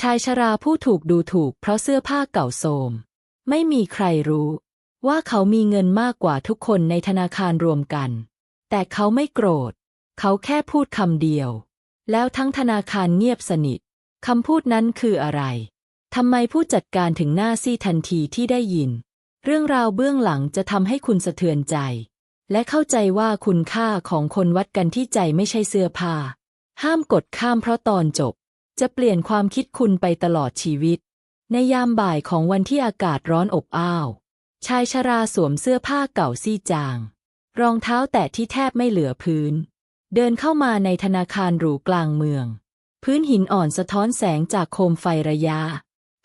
ชายชราผู้ถูกดูถูกเพราะเสื้อผ้าเก่าโทรมไม่มีใครรู้ ว่าเขามีเงินมากกว่าทุกคนในธนาคารรวมกัน แต่เขาไม่โกรธ เขาแค่พูดคำเดียว แล้วทั้งธนาคารเงียบสนิทคำพูดนั้นคืออะไรทำไมผู้จัดการถึงหน้าซีทันทีที่ได้ยิน เรื่องราวเบื้องหลังจะทำให้คุณสะเทือนใจ และเข้าใจว่าคุณค่าของคนวัดกันที่ใจไม่ใช่เสื้อผ้า ห้ามกดข้ามเพราะตอนจบ จะเปลี่ยนความคิดคุณไปตลอดชีวิต ในยามบ่ายของวันที่อากาศร้อนอบอ้าว ชายชราสวมเสื้อผ้าเก่าซี่จาง รองเท้าแตะที่แทบไม่เหลือพื้น เดินเข้ามาในธนาคารหรูกลางเมือง พื้นหินอ่อนสะท้อนแสงจากโคมไฟระยะ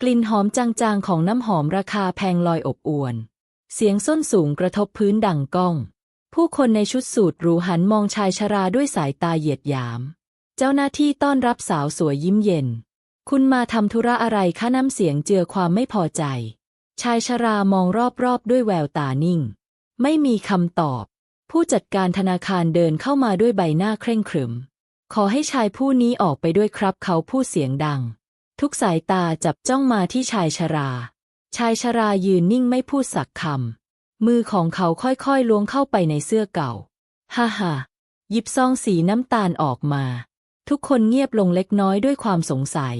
กลิ่นหอมจางๆของน้ำหอมราคาแพงลอยอบอวน เสียงส้นสูงกระทบพื้นดังก้อง ผู้คนในชุดสูทหรูหันมองชายชราด้วยสายตาเหยียดหยาม เจ้าหน้าที่ต้อนรับสาวสวยยิ้มเย็น คุณมาทำธุระอะไรคะน้ำเสียงเจือความไม่พอใจ ชายชรามองรอบๆด้วยแววตานิ่ง ไม่มีคำตอบ ผู้จัดการธนาคารเดินเข้ามาด้วยใบหน้าเคร่งขรึม ขอให้ชายผู้นี้ออกไปด้วยครับเขาพูดเสียงดัง ทุกสายตาจับจ้องมาที่ชายชรา ชายชรายืนนิ่งไม่พูดสักคำ มือของเขาค่อยๆล้วงเข้าไปในเสื้อเก่า ฮ่าฮ่าหยิบซองสีน้ำตาลออกมา ทุกคนเงียบลงเล็กน้อยด้วยความสงสัย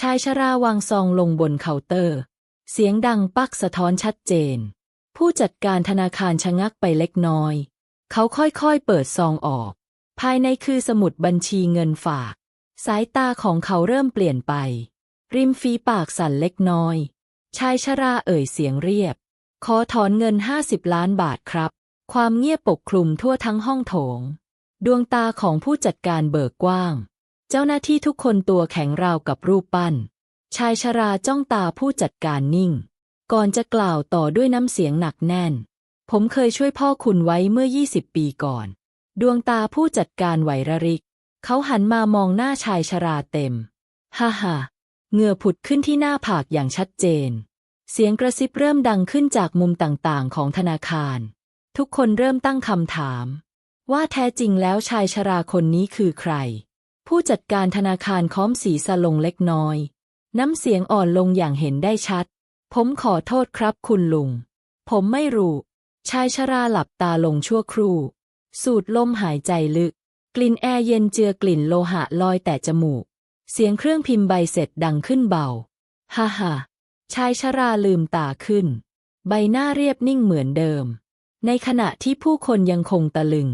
ชายชราวางซองลงบนเคาน์เตอร์ เสียงดังปักสะท้อนชัดเจน ผู้จัดการธนาคารชะงักไปเล็กน้อย เขาค่อยๆเปิดซองออก ภายในคือสมุดบัญชีเงินฝาก สายตาของเขาเริ่มเปลี่ยนไป ริมฝีปากสั่นเล็กน้อย ชายชราเอ่ยเสียงเรียบ ขอถอนเงินห้าสิบล้านบาทครับ ความเงียบปกคลุมทั่วทั้งห้องโถง ดวงตาของผู้จัดการเบิกกว้าง เจ้าหน้าที่ทุกคนตัวแข็งราวกับรูปปั้น ชายชราจ้องตาผู้จัดการนิ่ง ก่อนจะกล่าวต่อด้วยน้ำเสียงหนักแน่น ผมเคยช่วยพ่อคุณไว้เมื่อ 20 ปีก่อน ดวงตาผู้จัดการไหวระริก เขาหันมามองหน้าชายชราเต็ม ฮ่าฮ่าเหงื่อผุดขึ้นที่หน้าผากอย่างชัดเจน เสียงกระซิบเริ่มดังขึ้นจากมุมต่างๆ ของธนาคาร ทุกคนเริ่มตั้งคำถาม ว่าแท้จริงแล้วชายชราคนนี้คือใคร ผู้จัดการธนาคารค้อมสีสลงเล็กน้อย น้ำเสียงอ่อนลงอย่างเห็นได้ชัด ผมขอโทษครับคุณลุง ผมไม่รู้ ชายชราหลับตาลงชั่วครู่ สูดลมหายใจลึก กลิ่นแอร์เย็นเจือกลิ่นโลหะลอยแต่จมูก เสียงเครื่องพิมพ์ใบเสร็จดังขึ้นเบา ฮ่าฮ่าชายชราลืมตาขึ้น ใบหน้าเรียบนิ่งเหมือนเดิม ในขณะที่ผู้คนยังคงตะลึง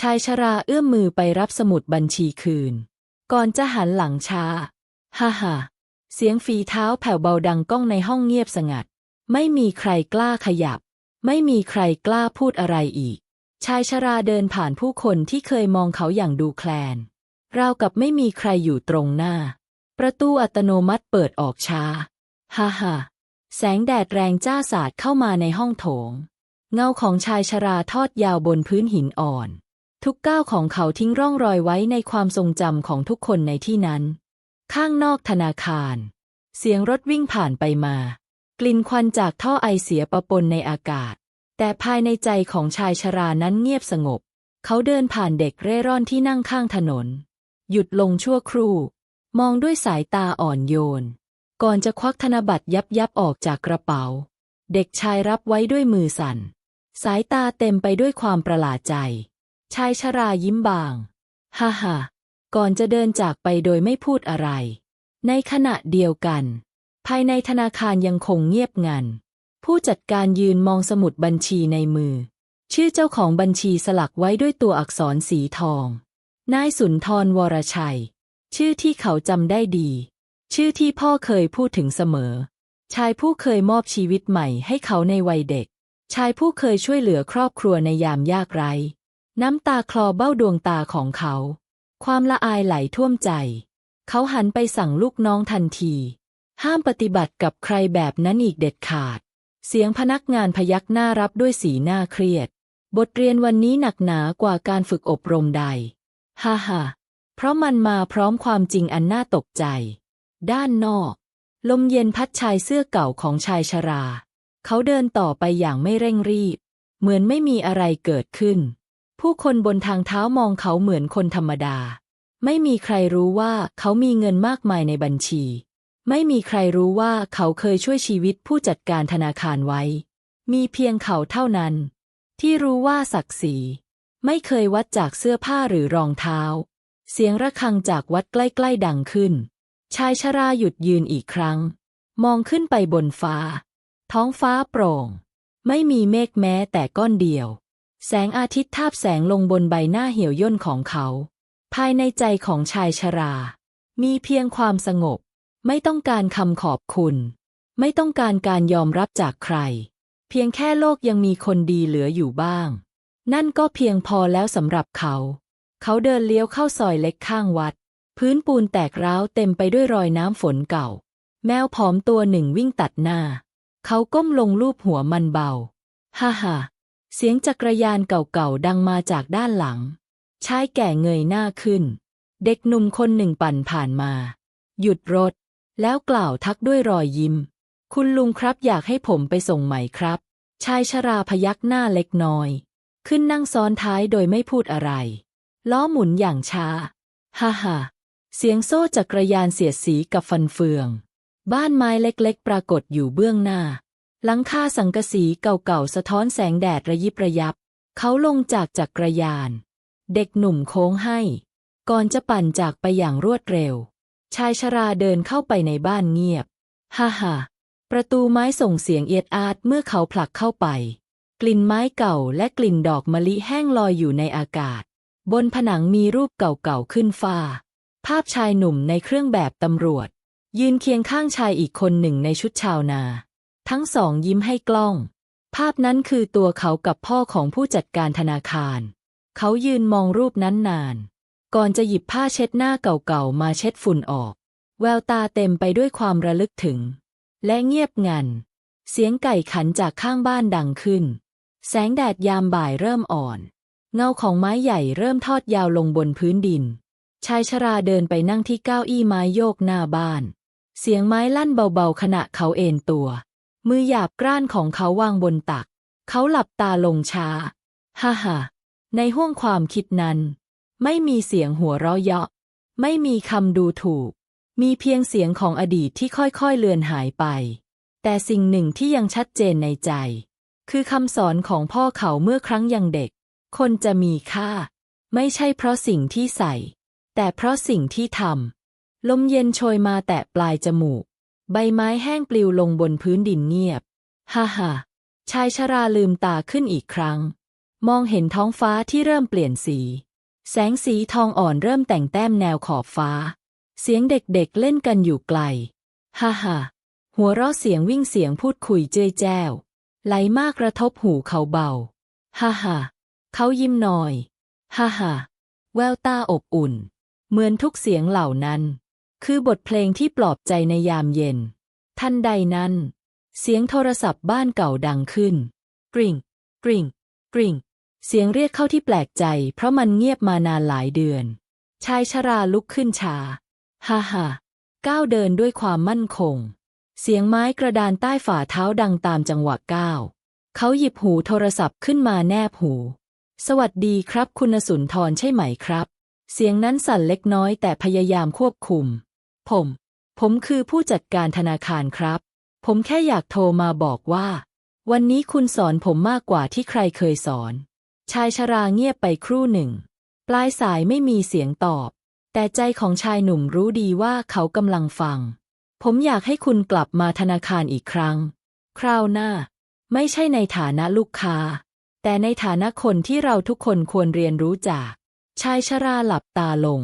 ชายชราเอื้อมมือไปรับสมุดบัญชีคืน ก่อนจะหันหลังช้า ฮ่าฮ่าเสียงฝีเท้าแผ่วเบาดังก้องในห้องเงียบสงัด ไม่มีใครกล้าขยับ ไม่มีใครกล้าพูดอะไรอีก ชายชราเดินผ่านผู้คนที่เคยมองเขาอย่างดูแคลน ราวกับไม่มีใครอยู่ตรงหน้า ประตูอัตโนมัติเปิดออกช้า ฮ่าฮ่าแสงแดดแรงจ้าสาดเข้ามาในห้องโถง เงาของชายชราทอดยาวบนพื้นหินอ่อน ทุกก้าวของเขาทิ้งร่องรอยไว้ในความทรงจำของทุกคนในที่นั้น ข้างนอกธนาคาร เสียงรถวิ่งผ่านไปมา กลิ่นควันจากท่อไอเสียปะปนในอากาศ แต่ภายในใจของชายชรานั้นเงียบสงบ เขาเดินผ่านเด็กเร่ร่อนที่นั่งข้างถนน หยุดลงชั่วครู่ มองด้วยสายตาอ่อนโยน ก่อนจะควักธนบัตรยับยับออกจากกระเป๋า เด็กชายรับไว้ด้วยมือสั่น สายตาเต็มไปด้วยความประหลาดใจ ชายชรายิ้มบาง ฮ่าฮ่าก่อนจะเดินจากไปโดยไม่พูดอะไร ในขณะเดียวกัน ภายในธนาคารยังคงเงียบงัน ผู้จัดการยืนมองสมุดบัญชีในมือ ชื่อเจ้าของบัญชีสลักไว้ด้วยตัวอักษรสีทอง นายสุนทรวรชัย ชื่อที่เขาจำได้ดี ชื่อที่พ่อเคยพูดถึงเสมอ ชายผู้เคยมอบชีวิตใหม่ให้เขาในวัยเด็ก ชายผู้เคยช่วยเหลือครอบครัวในยามยากไร้ น้ำตาคลอเบ้าดวงตาของเขา ความละอายไหลท่วมใจ เขาหันไปสั่งลูกน้องทันที ห้ามปฏิบัติกับใครแบบนั้นอีกเด็ดขาด เสียงพนักงานพยักหน้ารับด้วยสีหน้าเครียด บทเรียนวันนี้หนักหนากว่าการฝึกอบรมใด ฮ่าฮ่าเพราะมันมาพร้อมความจริงอันน่าตกใจ ด้านนอก ลมเย็นพัดชายเสื้อเก่าของชายชรา เขาเดินต่อไปอย่างไม่เร่งรีบ เหมือนไม่มีอะไรเกิดขึ้น ผู้คนบนทางเท้ามองเขาเหมือนคนธรรมดา ไม่มีใครรู้ว่าเขามีเงินมากมายในบัญชี ไม่มีใครรู้ว่าเขาเคยช่วยชีวิตผู้จัดการธนาคารไว้ มีเพียงเขาเท่านั้น ที่รู้ว่าศักดิ์ศรีไม่เคยวัดจากเสื้อผ้าหรือรองเท้า เสียงระฆังจากวัดใกล้ๆดังขึ้น ชายชราหยุดยืนอีกครั้ง มองขึ้นไปบนฟ้า ท้องฟ้าโปร่ง ไม่มีเมฆแม้แต่ก้อนเดียว แสงอาทิตย์ทาบแสงลงบนใบหน้าเหี่ยวย่นของเขา ภายในใจของชายชรา มีเพียงความสงบ ไม่ต้องการคำขอบคุณ ไม่ต้องการการยอมรับจากใคร เพียงแค่โลกยังมีคนดีเหลืออยู่บ้าง นั่นก็เพียงพอแล้วสำหรับเขา เขาเดินเลี้ยวเข้าซอยเล็กข้างวัด พื้นปูนแตกร้าวเต็มไปด้วยรอยน้ำฝนเก่า แมวผอมตัวหนึ่งวิ่งตัดหน้า เขาก้มลงลูบหัวมันเบา ฮ่าฮ่า เสียงจักรยานเก่าๆดังมาจากด้านหลัง ชายแก่เงยหน้าขึ้น เด็กหนุ่มคนหนึ่งปั่นผ่านมา หยุดรถ แล้วกล่าวทักด้วยรอยยิ้ม คุณลุงครับอยากให้ผมไปส่งไหมครับ ชายชราพยักหน้าเล็กน้อย ขึ้นนั่งซ้อนท้ายโดยไม่พูดอะไร ล้อหมุนอย่างช้า ฮ่าฮ่าเสียงโซ่จักรยานเสียดสีกับฟันเฟือง บ้านไม้เล็กๆ ปรากฏอยู่เบื้องหน้า หลังคาสังกะสีเก่าๆสะท้อนแสงแดดระยิบระยับ เขาลงจากจักรยาน เด็กหนุ่มโค้งให้ ก่อนจะปั่นจากไปอย่างรวดเร็ว ชายชราเดินเข้าไปในบ้านเงียบ ฮ่าฮ่าประตูไม้ส่งเสียงเอียดอาดเมื่อเขาผลักเข้าไป กลิ่นไม้เก่าและกลิ่นดอกมะลิแห้งลอยอยู่ในอากาศ บนผนังมีรูปเก่าๆขึ้นฟ้า ภาพชายหนุ่มในเครื่องแบบตำรวจ ยืนเคียงข้างชายอีกคนหนึ่งในชุดชาวนา ทั้งสองยิ้มให้กล้อง ภาพนั้นคือตัวเขากับพ่อของผู้จัดการธนาคาร เขายืนมองรูปนั้นนาน ก่อนจะหยิบผ้าเช็ดหน้าเก่าๆมาเช็ดฝุ่นออก แววตาเต็มไปด้วยความระลึกถึง และเงียบงัน เสียงไก่ขันจากข้างบ้านดังขึ้น แสงแดดยามบ่ายเริ่มอ่อน เงาของไม้ใหญ่เริ่มทอดยาวลงบนพื้นดิน ชายชราเดินไปนั่งที่เก้าอี้ไม้โยกหน้าบ้าน เสียงไม้ลั่นเบาๆขณะเขาเอนตัว มือหยาบกร้านของเขาวางบนตัก เขาหลับตาลงช้า ฮ่าฮ่าในห้วงความคิดนั้น ไม่มีเสียงหัวเราะเยาะ ไม่มีคำดูถูก มีเพียงเสียงของอดีตที่ค่อยๆเลือนหายไป แต่สิ่งหนึ่งที่ยังชัดเจนในใจ คือคำสอนของพ่อเขาเมื่อครั้งยังเด็ก คนจะมีค่า ไม่ใช่เพราะสิ่งที่ใส่ แต่เพราะสิ่งที่ทำลมเย็นโชยมาแตะปลายจมูก ใบไม้แห้งปลิวลงบนพื้นดินเงียบ ฮ่าฮ่าชายชราลืมตาขึ้นอีกครั้ง มองเห็นท้องฟ้าที่เริ่มเปลี่ยนสี แสงสีทองอ่อนเริ่มแต่งแต้มแนวขอบฟ้า เสียงเด็กๆเเล่นกันอยู่ไกล ฮ่าฮ่าหัวเราะเสียงวิ่งเสียงพูดคุยเจ้ยแจ้ว ไหลมากกระทบหูเขาเบา ฮ่าฮ่าเขายิ้มหน่อย ฮ่าฮ่าแววตาอบอุ่น เหมือนทุกเสียงเหล่านั้น คือบทเพลงที่ปลอบใจในยามเย็น ทันใดนั้น เสียงโทรศัพท์บ้านเก่าดังขึ้น กริ่ง กริ่ง กริ่ง เสียงเรียกเข้าที่แปลกใจ เพราะมันเงียบมานานหลายเดือน ชายชราลุกขึ้นช้าฮ่าฮ่าก้าวเดินด้วยความมั่นคง เสียงไม้กระดานใต้ฝ่าเท้าดังตามจังหวะก้าว เขาหยิบหูโทรศัพท์ขึ้นมาแนบหู สวัสดีครับคุณสุนทรใช่ไหมครับ เสียงนั้นสั่นเล็กน้อยแต่พยายามควบคุม ผม ผมคือผู้จัดการธนาคารครับ ผมแค่อยากโทรมาบอกว่า วันนี้คุณสอนผมมากกว่าที่ใครเคยสอน ชายชราเงียบไปครู่หนึ่ง ปลายสายไม่มีเสียงตอบ แต่ใจของชายหนุ่มรู้ดีว่าเขากำลังฟัง ผมอยากให้คุณกลับมาธนาคารอีกครั้ง คราวหน้า ไม่ใช่ในฐานะลูกค้า แต่ในฐานะคนที่เราทุกคนควรเรียนรู้จาก ชายชราหลับตาลง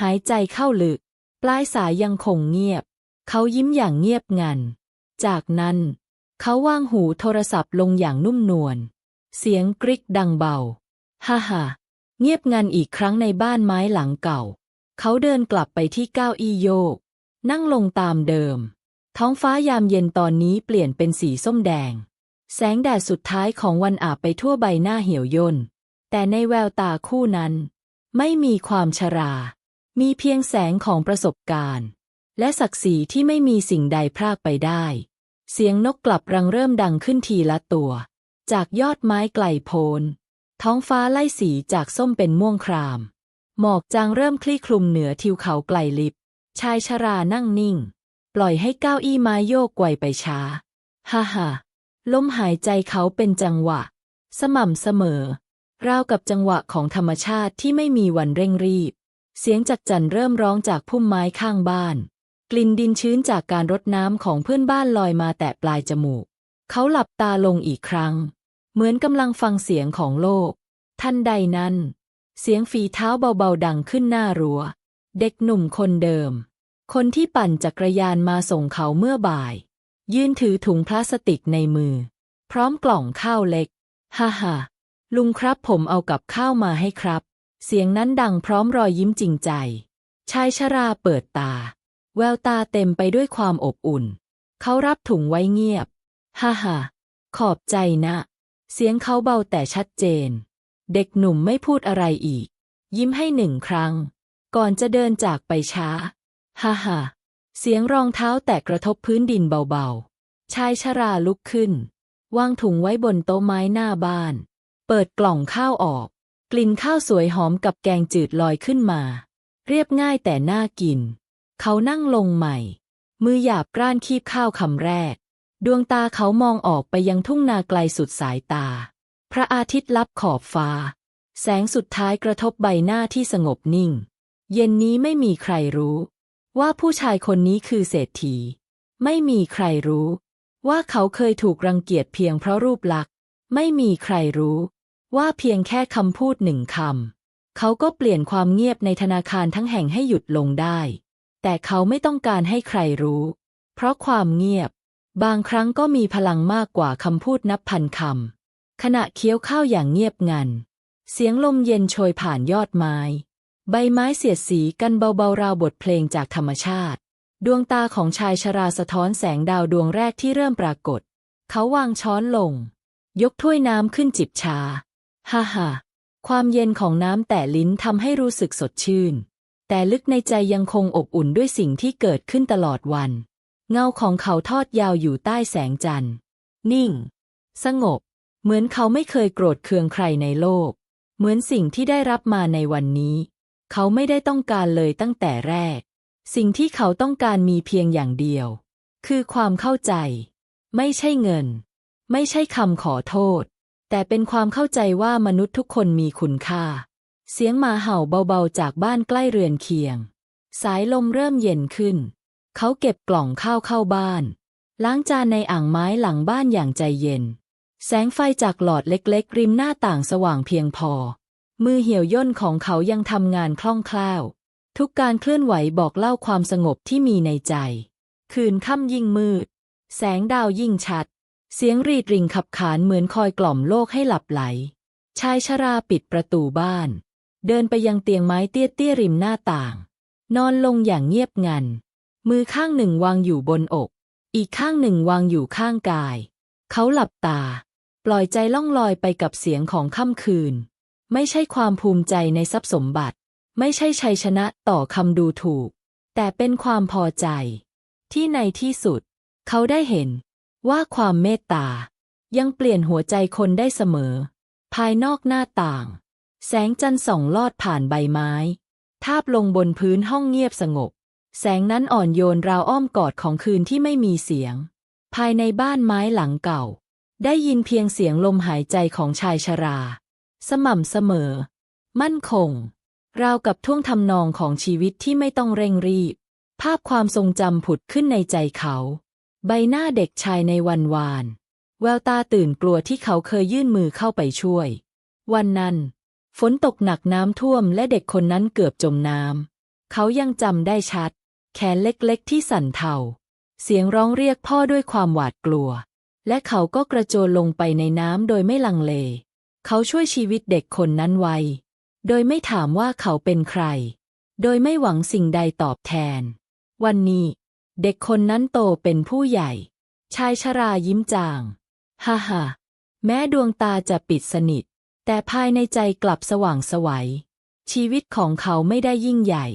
หายใจเข้าลึก ปลายสายยังคงเงียบ เขายิ้มอย่างเงียบงัน จากนั้น เขาวางหูโทรศัพท์ลงอย่างนุ่มนวล เสียงกริกดังเบา ฮ่าฮ่าเงียบงันอีกครั้งในบ้านไม้หลังเก่า เขาเดินกลับไปที่เก้าอี้โยก นั่งลงตามเดิม ท้องฟ้ายามเย็นตอนนี้เปลี่ยนเป็นสีส้มแดง แสงแดดสุดท้ายของวันอาบไปทั่วใบหน้าเหี่ยวย่น แต่ในแววตาคู่นั้น ไม่มีความชรา มีเพียงแสงของประสบการณ์ และศักดิ์ศรีที่ไม่มีสิ่งใดพรากไปได้ เสียงนกกลับรังเริ่มดังขึ้นทีละตัว จากยอดไม้ไกลโพ้น ท้องฟ้าไล่สีจากส้มเป็นม่วงคราม หมอกจางเริ่มคลี่คลุมเหนือทิวเขาไกลลิบ ชายชรานั่งนิ่ง ปล่อยให้เก้าอี้ไม้โยกไกวไปช้า ฮ่าฮ่าลมหายใจเขาเป็นจังหวะ สม่ำเสมอ ราวกับจังหวะของธรรมชาติที่ไม่มีวันเร่งรีบ เสียงจักจั่นเริ่มร้องจากพุ่มไม้ข้างบ้าน กลิ่นดินชื้นจากการรดน้ำของเพื่อนบ้านลอยมาแตะปลายจมูก เขาหลับตาลงอีกครั้ง เหมือนกำลังฟังเสียงของโลก ทันใดนั้น เสียงฝีเท้าเบาๆดังขึ้นหน้ารัว้ว เด็กหนุ่มคนเดิม คนที่ปั่นจักรยานมาส่งเขาเมื่อบ่าย ยืนถือถุงพลาสติกในมือ พร้อมกล่องข้าวเล็ก ฮ่าฮ่าลุงครับผมเอากับข้าวมาให้ครับ เสียงนั้นดังพร้อมรอยยิ้มจริงใจ ชายชราเปิดตา แววตาเต็มไปด้วยความอบอุ่น เขารับถุงไว้เงียบ ฮ่าฮ่าขอบใจนะ เสียงเขาเบาแต่ชัดเจน เด็กหนุ่มไม่พูดอะไรอีก ยิ้มให้หนึ่งครั้ง ก่อนจะเดินจากไปช้า ฮ่าฮ่าเสียงรองเท้าแตะกระทบพื้นดินเบาๆ ชายชราลุกขึ้น วางถุงไว้บนโต๊ะไม้หน้าบ้าน เปิดกล่องข้าวออก กลิ่นข้าวสวยหอมกับแกงจืดลอยขึ้นมา เรียบง่ายแต่น่ากิน เขานั่งลงใหม่ มือหยาบกร้านคีบข้าวคำแรก ดวงตาเขามองออกไปยังทุ่งนาไกลสุดสายตา พระอาทิตย์ลับขอบฟ้า แสงสุดท้ายกระทบใบหน้าที่สงบนิ่ง เย็นนี้ไม่มีใครรู้ ว่าผู้ชายคนนี้คือเศรษฐี ไม่มีใครรู้ ว่าเขาเคยถูกรังเกียจเพียงเพราะรูปลักษณ์ไม่มีใครรู้ ว่าเพียงแค่คำพูดหนึ่งคำเขาก็เปลี่ยนความเงียบในธนาคารทั้งแห่งให้หยุดลงได้ แต่เขาไม่ต้องการให้ใครรู้ เพราะความเงียบ บางครั้งก็มีพลังมากกว่าคำพูดนับพันคำขณะเคี้ยวข้าวอย่างเงียบงัน เสียงลมเย็นโชยผ่านยอดไม้ ใบไม้เสียดสีกันเบาๆราวบทเพลงจากธรรมชาติ ดวงตาของชายชราสะท้อนแสงดาวดวงแรกที่เริ่มปรากฏ เขาวางช้อนลง ยกถ้วยน้ำขึ้นจิบชา ฮ่าฮ่าความเย็นของน้ำแต่ลิ้นทำให้รู้สึกสดชื่น แต่ลึกในใจยังคงอบอุ่นด้วยสิ่งที่เกิดขึ้นตลอดวัน เงาของเขาทอดยาวอยู่ใต้แสงจันทร์ นิ่ง สงบ เหมือนเขาไม่เคยโกรธเคืองใครในโลก เหมือนสิ่งที่ได้รับมาในวันนี้ เขาไม่ได้ต้องการเลยตั้งแต่แรก สิ่งที่เขาต้องการมีเพียงอย่างเดียว คือความเข้าใจ ไม่ใช่เงิน ไม่ใช่คำขอโทษ แต่เป็นความเข้าใจว่ามนุษย์ทุกคนมีคุณค่า เสียงหมาเห่าเบาๆจากบ้านใกล้เรือนเคียง สายลมเริ่มเย็นขึ้น เขาเก็บกล่องข้าวเข้าบ้าน ล้างจานในอ่างไม้หลังบ้านอย่างใจเย็น แสงไฟจากหลอดเล็กๆ ริมหน้าต่างสว่างเพียงพอ มือเหี่ยวย่นของเขายังทำงานคล่องแคล่ว ทุกการเคลื่อนไหวบอกเล่าความสงบที่มีในใจ คืนค่ำยิ่งมืด แสงดาวยิ่งชัด เสียงรีดริ่งขับขานเหมือนคอยกล่อมโลกให้หลับไหล ชายชราปิดประตูบ้าน เดินไปยังเตียงไม้เตี้ยๆริมหน้าต่าง นอนลงอย่างเงียบงัน มือข้างหนึ่งวางอยู่บนอก อีกข้างหนึ่งวางอยู่ข้างกาย เขาหลับตา ปล่อยใจล่องลอยไปกับเสียงของค่ำคืน ไม่ใช่ความภูมิใจในทรัพย์สมบัติ ไม่ใช่ชัยชนะต่อคำดูถูก แต่เป็นความพอใจ ที่ในที่สุด เขาได้เห็น ว่าความเมตตายังเปลี่ยนหัวใจคนได้เสมอ ภายนอกหน้าต่าง แสงจันทร์ส่องลอดผ่านใบไม้ ทาบลงบนพื้นห้องเงียบสงบ แสงนั้นอ่อนโยนราวอ้อมกอดของคืนที่ไม่มีเสียง ภายในบ้านไม้หลังเก่า ได้ยินเพียงเสียงลมหายใจของชายชรา สม่ำเสมอ มั่นคง ราวกับท่วงทำนองของชีวิตที่ไม่ต้องเร่งรีบ ภาพความทรงจำผุดขึ้นในใจเขา ใบหน้าเด็กชายในวันวาน แววตาตื่นกลัวที่เขาเคยยื่นมือเข้าไปช่วย วันนั้น ฝนตกหนักน้ำท่วมและเด็กคนนั้นเกือบจมน้ำ เขายังจำได้ชัด แขนเล็กๆที่สั่นเทา เสียงร้องเรียกพ่อด้วยความหวาดกลัว และเขาก็กระโจนลงไปในน้ำโดยไม่ลังเล เขาช่วยชีวิตเด็กคนนั้นไว้ โดยไม่ถามว่าเขาเป็นใคร โดยไม่หวังสิ่งใดตอบแทน วันนี้ เด็กคนนั้นโตเป็นผู้ใหญ่ ชายชรายิ้มจาง ฮ่าฮ่าแม้ดวงตาจะปิดสนิท แต่ภายในใจกลับสว่างสวัย ชีวิตของเขาไม่ได้ยิ่งใหญ่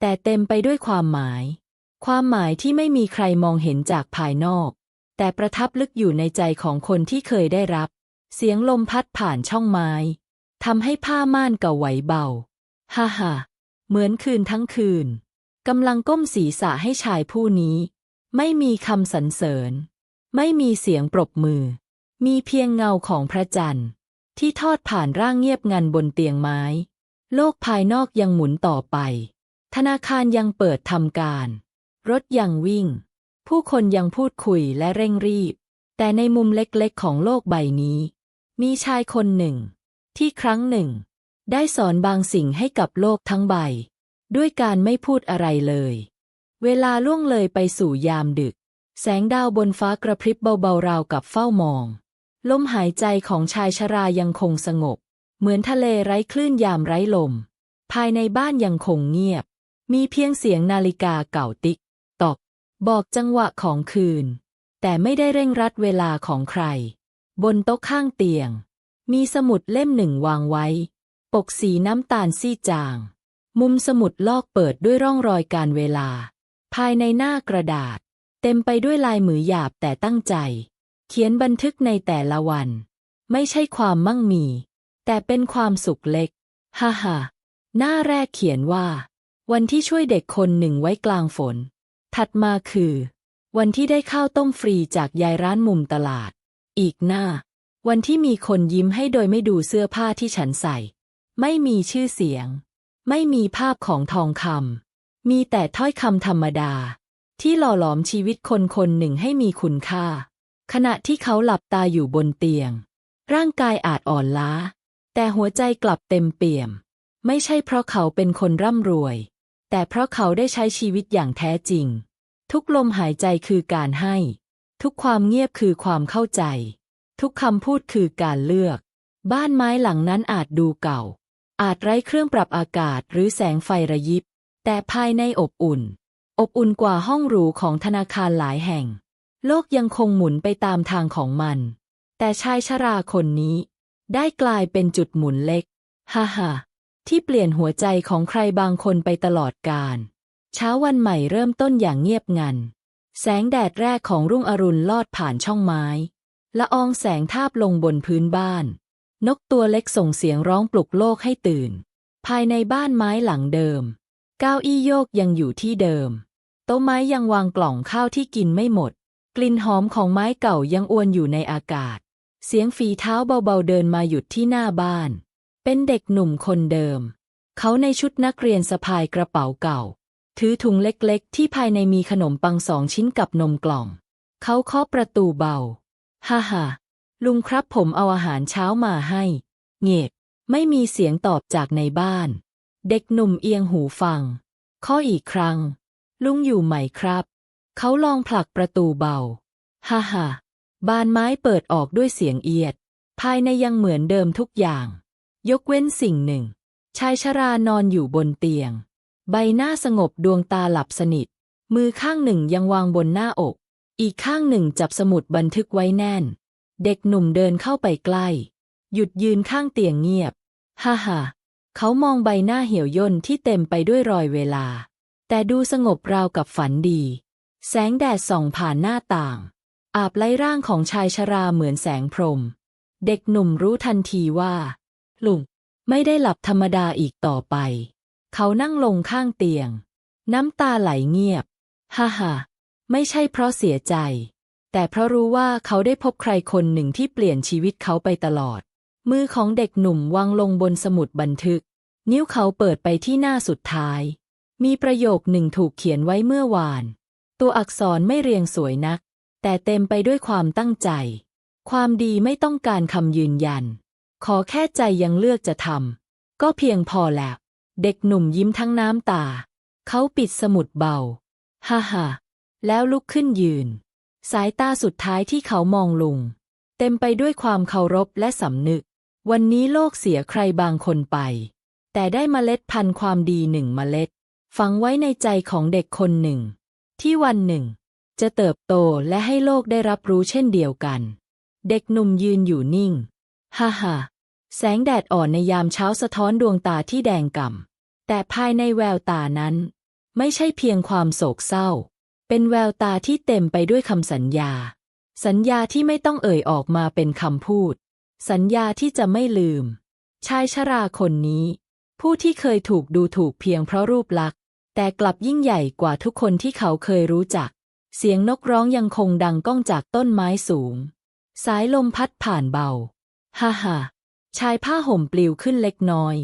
แต่เต็มไปด้วยความหมาย ความหมายที่ไม่มีใครมองเห็นจากภายนอก แต่ประทับลึกอยู่ในใจของคนที่เคยได้รับ เสียงลมพัดผ่านช่องไม้ทำให้ผ้าม่านเก่าไหวเบา ฮ่าฮ่าเหมือนคืนทั้งคืน กำลังก้มศีรษะให้ชายผู้นี้ ไม่มีคำสรรเสริญ ไม่มีเสียงปรบมือ มีเพียงเงาของพระจันทร์ ที่ทอดผ่านร่างเงียบงันบนเตียงไม้ โลกภายนอกยังหมุนต่อไป ธนาคารยังเปิดทำการ รถยังวิ่ง ผู้คนยังพูดคุยและเร่งรีบ แต่ในมุมเล็กๆของโลกใบนี้ มีชายคนหนึ่ง ที่ครั้งหนึ่ง ได้สอนบางสิ่งให้กับโลกทั้งใบ ด้วยการไม่พูดอะไรเลย เวลาล่วงเลยไปสู่ยามดึก แสงดาวบนฟ้ากระพริบเบาๆราวกับเฝ้ามอง ลมหายใจของชายชรายังคงสงบ เหมือนทะเลไร้คลื่นยามไร้ลม ภายในบ้านยังคงเงียบ มีเพียงเสียงนาฬิกาเก่าติ๊ก ตอก บอกจังหวะของคืน แต่ไม่ได้เร่งรัดเวลาของใคร บนโต๊ะข้างเตียง มีสมุดเล่มหนึ่งวางไว้ ปกสีน้ำตาลซีดจาง มุมสมุดลอกเปิดด้วยร่องรอยการเวลา ภายในหน้ากระดาษ เต็มไปด้วยลายมือหยาบแต่ตั้งใจ เขียนบันทึกในแต่ละวัน ไม่ใช่ความมั่งมี แต่เป็นความสุขเล็ก ฮ่าฮ่าหน้าแรกเขียนว่า วันที่ช่วยเด็กคนหนึ่งไว้กลางฝน ถัดมาคือ วันที่ได้ข้าวต้มฟรีจากยายร้านมุมตลาด อีกหน้า วันที่มีคนยิ้มให้โดยไม่ดูเสื้อผ้าที่ฉันใส่ ไม่มีชื่อเสียง ไม่มีภาพของทองคำมีแต่ถ้อยคำธรรมดา ที่หล่อหลอมชีวิตคนคนหนึ่งให้มีคุณค่า ขณะที่เขาหลับตาอยู่บนเตียง ร่างกายอาจอ่อนล้า แต่หัวใจกลับเต็มเปี่ยม ไม่ใช่เพราะเขาเป็นคนร่ำรวย แต่เพราะเขาได้ใช้ชีวิตอย่างแท้จริง ทุกลมหายใจคือการให้ ทุกความเงียบคือความเข้าใจ ทุกคำพูดคือการเลือก บ้านไม้หลังนั้นอาจดูเก่า อาจไร้เครื่องปรับอากาศหรือแสงไฟระยิบ แต่ภายในอบอุ่น อบอุ่นกว่าห้องหรูของธนาคารหลายแห่ง โลกยังคงหมุนไปตามทางของมัน แต่ชายชราคนนี้ ได้กลายเป็นจุดหมุนเล็ก ฮ่าฮ่าที่เปลี่ยนหัวใจของใครบางคนไปตลอดกาลเช้าวันใหม่เริ่มต้นอย่างเงียบงัน แสงแดดแรกของรุ่งอรุณลอดผ่านช่องไม้ ละอองแสงทาบลงบนพื้นบ้าน นกตัวเล็กส่งเสียงร้องปลุกโลกให้ตื่น ภายในบ้านไม้หลังเดิม เก้าอี้โยกยังอยู่ที่เดิม โต๊ะไม้ยังวางกล่องข้าวที่กินไม่หมด กลิ่นหอมของไม้เก่ายังอวนอยู่ในอากาศ เสียงฝีเท้าเบาๆเดินมาหยุดที่หน้าบ้าน เป็นเด็กหนุ่มคนเดิม เขาในชุดนักเรียนสะพายกระเป๋าเก่า ถือถุงเล็กๆ ที่ภายในมีขนมปังสองชิ้นกับนมกล่อง เขาเคาะประตูเบา ฮ่าฮ่า ลุงครับผมเอาอาหารเช้ามาให้ เงียบไม่มีเสียงตอบจากในบ้าน เด็กหนุ่มเอียงหูฟัง ข้ออีกครั้ง ลุงอยู่ไหมครับ เขาลองผลักประตูเบา ฮ่าฮ่าบานไม้เปิดออกด้วยเสียงเอียด ภายในยังเหมือนเดิมทุกอย่าง ยกเว้นสิ่งหนึ่ง ชายชรานอนอยู่บนเตียง ใบหน้าสงบดวงตาหลับสนิท มือข้างหนึ่งยังวางบนหน้าอก อีกข้างหนึ่งจับสมุดบันทึกไว้แน่น เด็กหนุ่มเดินเข้าไปใกล้ หยุดยืนข้างเตียงเงียบ ฮ่าฮ่าเขามองใบหน้าเหี่ยวย่นที่เต็มไปด้วยรอยเวลา แต่ดูสงบราวกับฝันดี แสงแดดส่องผ่านหน้าต่าง อาบไล่ร่างของชายชราเหมือนแสงพรม เด็กหนุ่มรู้ทันทีว่า ลุงไม่ได้หลับธรรมดาอีกต่อไป เขานั่งลงข้างเตียง น้ำตาไหลเงียบ ฮ่าฮ่าไม่ใช่เพราะเสียใจ แต่เพราะรู้ว่าเขาได้พบใครคนหนึ่งที่เปลี่ยนชีวิตเขาไปตลอด มือของเด็กหนุ่มวางลงบนสมุดบันทึก นิ้วเขาเปิดไปที่หน้าสุดท้าย มีประโยคหนึ่งถูกเขียนไว้เมื่อวาน ตัวอักษรไม่เรียงสวยนัก แต่เต็มไปด้วยความตั้งใจ ความดีไม่ต้องการคำยืนยัน ขอแค่ใจยังเลือกจะทำก็เพียงพอแล้วเด็กหนุ่มยิ้มทั้งน้ำตา เขาปิดสมุดเบา ฮ่าฮ่าแล้วลุกขึ้นยืน สายตาสุดท้ายที่เขามองลุง เต็มไปด้วยความเคารพและสำนึก วันนี้โลกเสียใครบางคนไป แต่ได้เมล็ดพันธุ์ความดีหนึ่งเมล็ด ฝังไว้ในใจของเด็กคนหนึ่ง ที่วันหนึ่ง จะเติบโตและให้โลกได้รับรู้เช่นเดียวกัน เด็กหนุ่มยืนอยู่นิ่ง ฮ่าฮ่าแสงแดดอ่อนในยามเช้าสะท้อนดวงตาที่แดงก่ำแต่ภายในแววตานั้น ไม่ใช่เพียงความโศกเศร้า เป็นแววตาที่เต็มไปด้วยคำสัญญา สัญญาที่ไม่ต้องเอ่ยออกมาเป็นคำพูด สัญญาที่จะไม่ลืม ชายชราคนนี้ ผู้ที่เคยถูกดูถูกเพียงเพราะรูปลักษณ์ แต่กลับยิ่งใหญ่กว่าทุกคนที่เขาเคยรู้จัก เสียงนกร้องยังคงดังก้องจากต้นไม้สูง สายลมพัดผ่านเบา ฮ่าฮ่าชายผ้าห่มปลิวขึ้นเล็กน้อย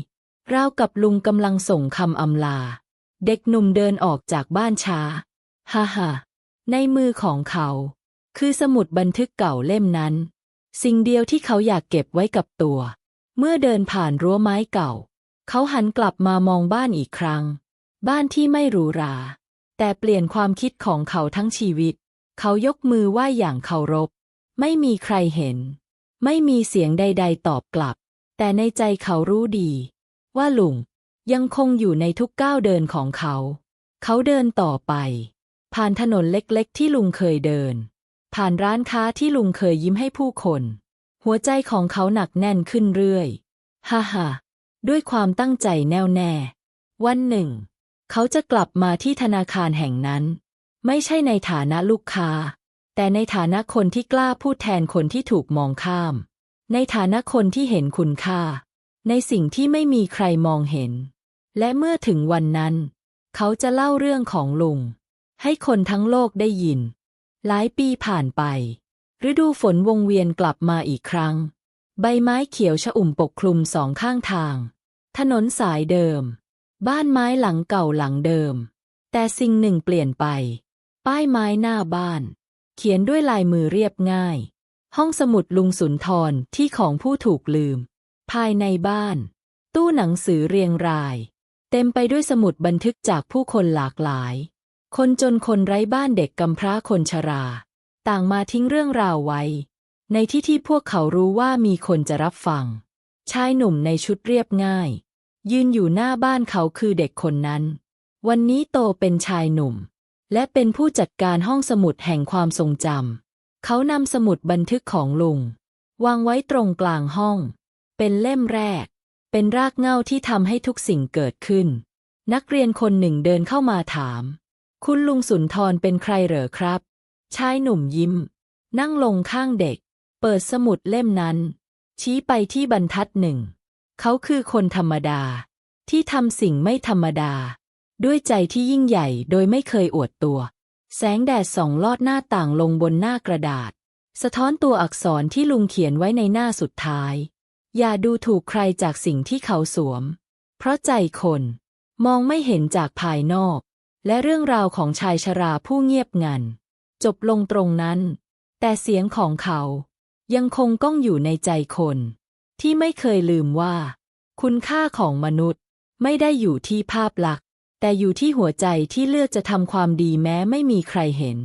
ราวกับลุงกำลังส่งคำอำลา เด็กหนุ่มเดินออกจากบ้านช้า ฮ่าฮ่าในมือของเขา คือสมุดบันทึกเก่าเล่มนั้น สิ่งเดียวที่เขาอยากเก็บไว้กับตัว เมื่อเดินผ่านรั้วไม้เก่า เขาหันกลับมามองบ้านอีกครั้ง บ้านที่ไม่หรูหรา แต่เปลี่ยนความคิดของเขาทั้งชีวิต เขายกมือไหว้อย่างเคารพ ไม่มีใครเห็น ไม่มีเสียงใด ๆ ตอบกลับ แต่ในใจเขารู้ดี ว่าลุงยังคงอยู่ในทุกก้าวเดินของเขา เขาเดินต่อไป ผ่านถนนเล็กๆ ที่ลุงเคยเดิน ผ่านร้านค้าที่ลุงเคยยิ้มให้ผู้คน หัวใจของเขาหนักแน่นขึ้นเรื่อยฮ่าฮ่าด้วยความตั้งใจแน่วแน่ วันหนึ่ง เขาจะกลับมาที่ธนาคารแห่งนั้น ไม่ใช่ในฐานะลูกค้า แต่ในฐานะคนที่กล้าพูดแทนคนที่ถูกมองข้าม ในฐานะคนที่เห็นคุณค่า ในสิ่งที่ไม่มีใครมองเห็น และเมื่อถึงวันนั้น เขาจะเล่าเรื่องของลุง ให้คนทั้งโลกได้ยิน หลายปีผ่านไป ฤดูฝนวงเวียนกลับมาอีกครั้ง ใบไม้เขียวชอุ่มปกคลุมสองข้างทาง ถนนสายเดิม บ้านไม้หลังเก่าหลังเดิม แต่สิ่งหนึ่งเปลี่ยนไป ป้ายไม้หน้าบ้าน เขียนด้วยลายมือเรียบง่าย ห้องสมุดลุงสุนทรที่ของผู้ถูกลืม ภายในบ้าน ตู้หนังสือเรียงราย เต็มไปด้วยสมุดบันทึกจากผู้คนหลากหลาย คนจนคนไร้บ้านเด็กกำพร้าคนชรา ต่างมาทิ้งเรื่องราวไว้ ในที่ที่พวกเขารู้ว่ามีคนจะรับฟัง ชายหนุ่มในชุดเรียบง่าย ยืนอยู่หน้าบ้านเขาคือเด็กคนนั้น วันนี้โตเป็นชายหนุ่ม และเป็นผู้จัดการห้องสมุดแห่งความทรงจำเขานำสมุดบันทึกของลุง วางไว้ตรงกลางห้อง เป็นเล่มแรก เป็นรากเหง้าที่ทำให้ทุกสิ่งเกิดขึ้น นักเรียนคนหนึ่งเดินเข้ามาถาม คุณลุงสุนทรเป็นใครเหรอครับ ชายหนุ่มยิ้ม นั่งลงข้างเด็ก เปิดสมุดเล่มนั้น ชี้ไปที่บรรทัดหนึ่ง เขาคือคนธรรมดา ที่ทำสิ่งไม่ธรรมดา ด้วยใจที่ยิ่งใหญ่โดยไม่เคยอวดตัว แสงแดดส่องลอดหน้าต่างลงบนหน้ากระดาษ สะท้อนตัวอักษรที่ลุงเขียนไว้ในหน้าสุดท้าย อย่าดูถูกใครจากสิ่งที่เขาสวม เพราะใจคนมองไม่เห็นจากภายนอก และเรื่องราวของชายชราผู้เงียบงัน จบลงตรงนั้น แต่เสียงของเขายังคงก้องอยู่ในใจคน ที่ไม่เคยลืมว่า คุณค่าของมนุษย์ไม่ได้อยู่ที่ภาพลักษณ์ แต่อยู่ที่หัวใจที่เลือกจะทำความดีแม้ไม่มีใครเห็น